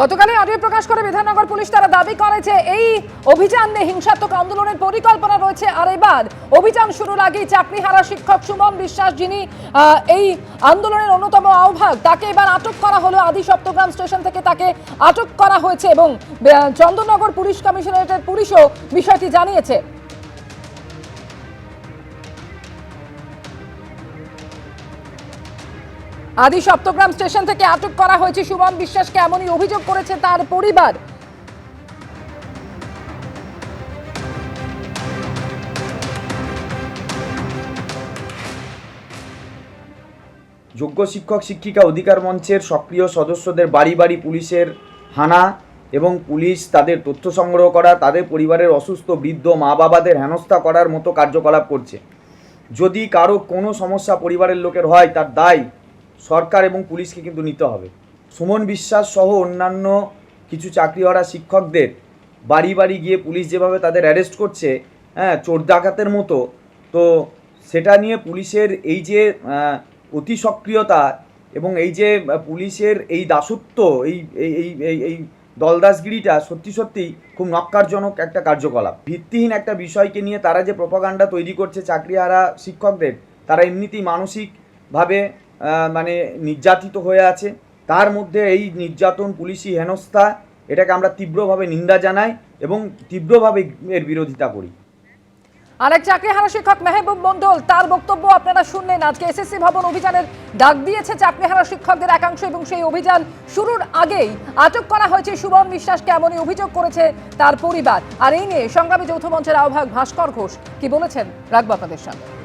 গতকালই অডিও প্রকাশ করে বিধাননগর পুলিশ তারা দাবি করেছে, এই অভিযান নিয়ে হিংসাত্মক আন্দোলনের পরিকল্পনা রয়েছে। আর এবার অভিযান শুরুর আগেই চাকরিহারা শিক্ষক সুমন বিশ্বাস, যিনি এই আন্দোলনের অন্যতম আহ্বায়ক। তাকে এবার আটক করা হলো আদি সপ্তগ্রাম স্টেশন থেকে তাকে আটক করা হয়েছে এবং চন্দননগর পুলিশ কমিশনারেটের পুলিশও বিষয়টি জানিয়েছে। আদি সপ্তগ্রাম স্টেশন থেকে আটক করা হয়েছে সুমন বিশ্বাসকে। এমনই অভিযোগ করেছে তার পরিবার। যোগ্য শিক্ষক, শিক্ষিকা অধিকার মঞ্চের সক্রিয় সদস্যদের বাড়ি বাড়ি পুলিশের হানা এবং পুলিশ তাদের তথ্য সংগ্রহ করা, তাদের পরিবারের অসুস্থ বৃদ্ধ মা বাবাদের হেনস্থা করার মতো কার্যকলাপ করছে। যদি কারও কোনো সমস্যা পরিবারের লোকের হয়, তার দায় সরকার এবং পুলিশকে কিন্তু নিতে হবে। সুমন বিশ্বাস সহ অন্যান্য কিছু চাকরিহারা শিক্ষকদের বাড়ি বাড়ি গিয়ে পুলিশ যেভাবে তাদের অ্যারেস্ট করছে হ্যাঁ চোর ডাকাতের মতো, তো সেটা নিয়ে পুলিশের এই যে অতি সক্রিয়তা এবং এই যে পুলিশের এই দাসত্ব, এই এই এই এই দলদাসগিরিটা সত্যি সত্যি খুব নক্কারজনক একটা কার্যকলাপ। ভিত্তিহীন একটা বিষয়কে নিয়ে তারা যে প্রপাগান্ডা তৈরি করছে চাকরিহারা শিক্ষকদের, তারা এমনিতেই মানসিকভাবে মানে নির্যাতিত হয়ে আছে। তার মধ্যে এই নির্যাতন, পুলিশি হেনস্থা, এটাকে আমরা তীব্রভাবে নিন্দা জানাই এবং তীব্রভাবে এর বিরোধিতা করি। আরেক চাকরিহারা শিক্ষক মেহবুব মন্ডল তার বক্তব্য আপনারা শুনলেন। আজকে এসএসসি ভবন অভিযানের ডাক দিয়েছে চাকরিহারা শিক্ষকদের একাংশ এবং সেই অভিযান শুরুর আগেই আটক করা হয়েছে সুমন বিশ্বাসকে। এমনই অভিযোগ করেছে তার পরিবার। আর এই নিয়ে সংগ্রামী যৌথ মঞ্চের আহ্বায়ক ভাস্কর ঘোষ কি বলেছেন? রাখব আপনাদের সামনে।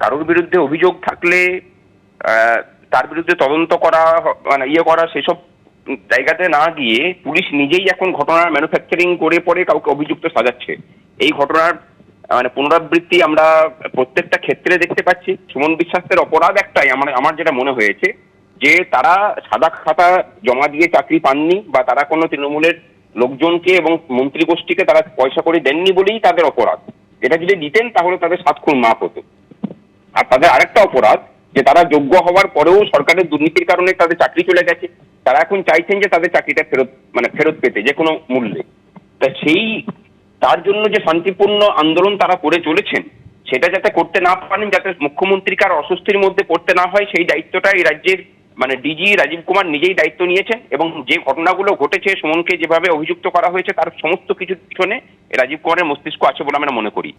কারোর বিরুদ্ধে অভিযোগ থাকলে তার বিরুদ্ধে তদন্ত করা মানে ইয়ে করা সেসব জায়গাতে না গিয়ে পুলিশ নিজেই এখন ঘটনার ম্যানুফ্যাকচারিং করে পরে কাউকে অভিযুক্ত সাজাচ্ছে। এই ঘটনার মানে পুনরাবৃত্তি আমরা প্রত্যেকটা ক্ষেত্রে দেখতে পাচ্ছি। সুমন বিশ্বাসের অপরাধ একটাই, আমার আমার যেটা মনে হয়েছে, যে তারা সাদা খাতা জমা দিয়ে চাকরি পাননি বা তারা কোনো তৃণমূলের লোকজনকে এবং মন্ত্রী গোষ্ঠীকে তারা পয়সা করে দেননি বলেই তাদের অপরাধ। এটা যদি দিতেন তাহলে তাদের সাত খুন মাপ হতো। আর তাদের আরেকটা অপরাধ, যে তারা যোগ্য হওয়ার পরেও সরকারের দুর্নীতির কারণে তাদের চাকরি চলে গেছে। তারা এখন চাইছেন যে তাদের চাকরিটা ফেরত মানে ফেরত পেতে, যে কোনো মূল্যে। তা সেই, তার জন্য যে শান্তিপূর্ণ আন্দোলন তারা করে চলেছেন, সেটা যাতে করতে না পারেন, যাতে মুখ্যমন্ত্রীকে আর অস্বস্তির মধ্যে পড়তে না হয়, সেই দায়িত্বটা এই রাজ্যের মানে ডিজি রাজীব কুমার নিজেই দায়িত্ব নিয়েছেন এবং যে ঘটনাগুলো ঘটেছে, সুমনকে যেভাবে অভিযুক্ত করা হয়েছে, তার সমস্ত কিছুর পিছনে রাজীব কুমারের মস্তিষ্ক আছে বলে আমরা মনে করি।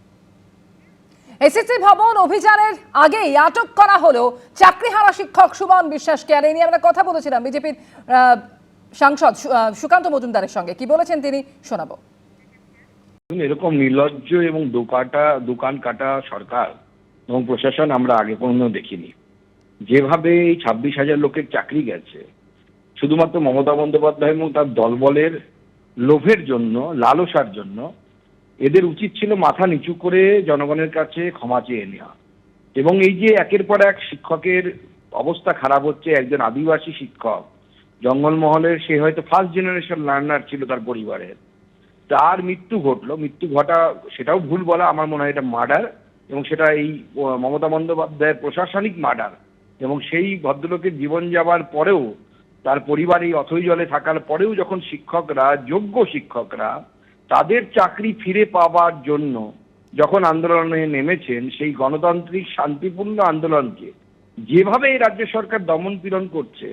এসএসসি ভবন অভিযানের আগেই আটক করা হলো চাকরিহারা শিক্ষক সুমন বিশ্বাসকে। আর এই নিয়ে আমরা কথা বলেছিলাম বিজেপির সাংসদ সুকান্ত মজুমদারের সঙ্গে। কি বলেছেন তিনি? শোনাবো। এরকম নির্লজ্জ এবং দোকাটা, দোকান কাটা সরকার এবং প্রশাসন আমরা আগে কোনো দেখিনি। যেভাবে এই ছাব্বিশ হাজার লোকের চাকরি গেছে, শুধুমাত্র মমতা বন্দ্যোপাধ্যায় এবং তার দলবলের লোভের জন্য, লালসার জন্য এদের উচিত ছিল মাথা নিচু করে জনগণের কাছে ক্ষমা চেয়ে নেওয়া। এবং এই যে একের পর এক শিক্ষকের অবস্থা খারাপ হচ্ছে, একজন আদিবাসী শিক্ষক, জঙ্গলমহলের সে হয়তো ফার্স্ট জেনারেশন লার্নার ছিল তার পরিবারের। তার মৃত্যু ঘটলো, মৃত্যু ঘটা সেটাও ভুল বলা আমার মনে হয় এটা মার্ডার এবং সেটা এই মমতা বন্দ্যোপাধ্যায়ের প্রশাসনিক মার্ডার এবং সেই ভদ্রলোকের জীবন যাবার পরেও তার পরিবার এই অথৈ জলে থাকার পরেও যখন শিক্ষকরা, যোগ্য শিক্ষকরা তাদের চাকরি ফিরে পাবার জন্য যখন আন্দোলনে নেমেছেন, সেই গণতান্ত্রিক শান্তিপূর্ণ আন্দোলনকে যেভাবে এই রাজ্য সরকার দমন পীড়ন করছে,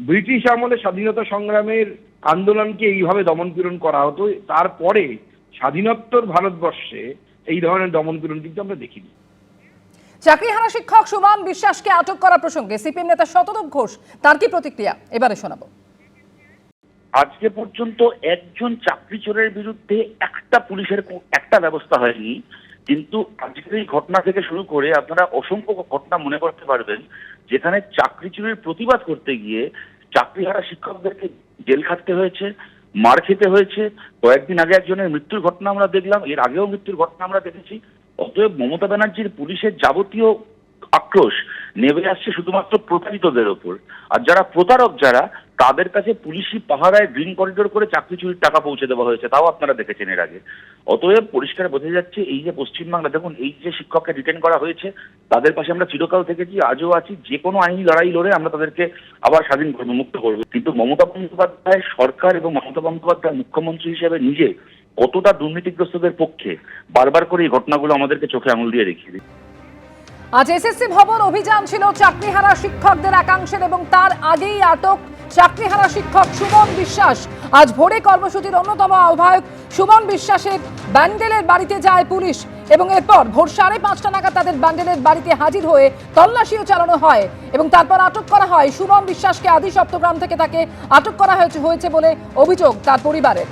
ব্রিটিশ আমলে স্বাধীনতা সংগ্রামের আন্দোলনকে এইভাবে দমন পীড়ন করা হতো, তারপরে স্বাধীনোত্তর ভারতবর্ষে এই ধরনের দমন পীড়ন কিন্তু আমরা দেখিনি। চাকরিহারা শিক্ষক সুমন বিশ্বাসকে আটক করা প্রসঙ্গে সিপিএম নেতা শতরূপ ঘোষ তার কি প্রতিক্রিয়া? এবারে শোনাবো। আজকে পর্যন্ত একজন চাকরি চোরের বিরুদ্ধে একটা পুলিশের একটা ব্যবস্থা হয়নি। কিন্তু আজকের এই ঘটনা থেকে শুরু করে আপনারা অসংখ্য ঘটনা মনে করতে পারবেন, যেখানে চাকরি চুরির প্রতিবাদ করতে গিয়ে চাকরিহারা শিক্ষকদেরকে জেল খাটতে হয়েছে, মার খেতে হয়েছে। কয়েকদিন আগে একজনের মৃত্যুর ঘটনা আমরা দেখলাম, এর আগেও মৃত্যুর ঘটনা আমরা দেখেছি। অতএব মমতা ব্যানার্জির পুলিশের যাবতীয় আক্রোশ নেমে আসছে শুধুমাত্র প্রতারিতদের ওপর। আর যারা প্রতারক যারা তাদের কাছে পুলিশি পাহারায় গ্রিন করিডোর করে চাকরি চুরির টাকা পৌঁছে দেওয়া হয়েছে, তাও আপনারা দেখেছেন এর আগে। অতএব পরিষ্কার বোঝা যাচ্ছে, এই যে পশ্চিমবাংলা, দেখুন, এই যে শিক্ষককে রিটেন করা হয়েছে, তাদের পাশে আমরা চিরকাল থেকেছি, আজও আছি, যে কোনো আইনি লড়াই লড়ে আমরা তাদেরকে আবার স্বাধীন করব, মুক্ত করব। কিন্তু মমতা বন্দ্যোপাধ্যায় সরকার এবং মমতা বন্দ্যোপাধ্যায় মুখ্যমন্ত্রী হিসেবে নিজে কতটা দুর্নীতিগ্রস্তদের পক্ষে বারবার করে এই ঘটনাগুলো আমাদেরকে চোখে আঙুল দিয়ে দেখিয়ে দিচ্ছে। আজ এসএসসি ভবন অভিযান ছিল চাকরিহারা শিক্ষকদের একাংশের এবং তার আগেই আটক চাকরিহারা শিক্ষক সুমন বিশ্বাস। আজ ভোরে কর্মসূচির অন্যতম আহ্বায়ক সুমন বিশ্বাসের ব্যান্ডেলের বাড়িতে যায় পুলিশ এবং এরপর ভোর সাড়ে পাঁচটা নাগাদ তাদের ব্যান্ডেলের বাড়িতে হাজির হয়ে তল্লাশিও চালানো হয় এবং তারপর আটক করা হয় সুমন বিশ্বাসকে আদি সপ্তগ্রাম থেকে তাকে আটক করা হয়েছে হয়েছে বলে অভিযোগ তার পরিবারের।